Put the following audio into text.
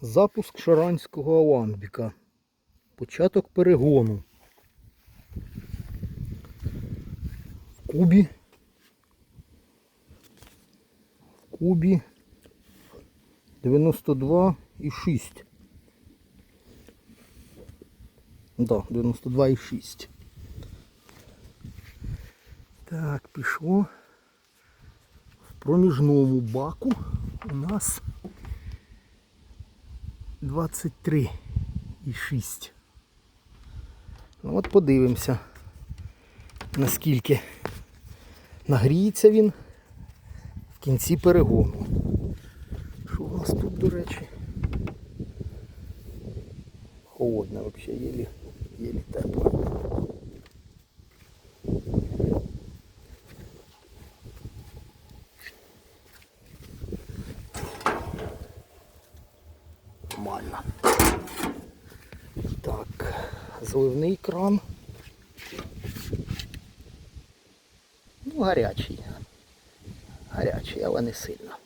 Запуск шаранського аламбіка. Початок перегону. В кубі. В кубі 92,6. Да, 92,6. Так, пішло. В проміжному баку у нас 23,6. Ну от подивимося, наскільки нагріється він в кінці перегону. Що у нас тут, до речі? Холодно взагалі, єлі, єлі тепло. Нормально. Так, зливний кран. Ну, гарячий. Гарячий, але не сильно.